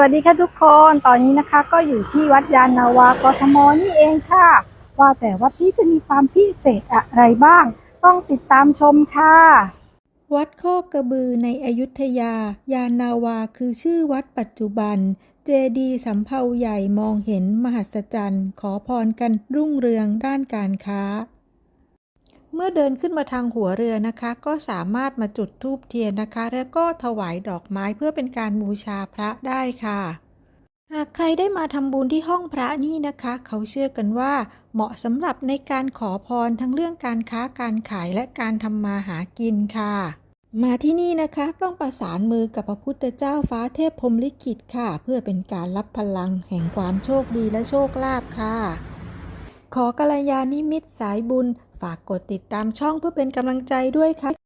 วัสดีค่ะทุกคน ตอนนี้นะคะก็อยู่ที่วัดยานนาวากทมนี่เองค่ะ ว่าแต่วัดนี้จะมีความพิเศษอะไรบ้าง ต้องติดตามชมค่ะ วัดข้อกระบือในอยุธยา ยานนาวาคือชื่อวัดปัจจุบัน เจดีสำเภาใหญ่มองเห็นมหัศจรรย์ ขอพรกันรุ่งเรืองด้านการค้า เมื่อเดินขึ้นมาทางหัวเรือนะคะ ก็สามารถมาจุดธูปเทียนนะคะ แล้วก็ถวายดอกไม้เพื่อเป็นการบูชาพระได้ค่ะ หากใครได้มาทำบุญที่ห้องพระนี่นะคะ เขาเชื่อกันว่า เหมาะสำหรับในการขอพรทั้งเรื่องการค้าการขายและการทำมาหากินค่ะมาที่นี่นะคะต้องประสานมือกับพระพุทธเจ้าฟ้าเทพพรมลิขิตค่ะ เพื่อเป็นการรับพลังแห่งความโชคดีและโชคลาภค่ะ ขอกัลยาณิมิตรสายบุญ ฝากกดติดตามช่องเพื่อเป็นกำลังใจด้วยค่ะ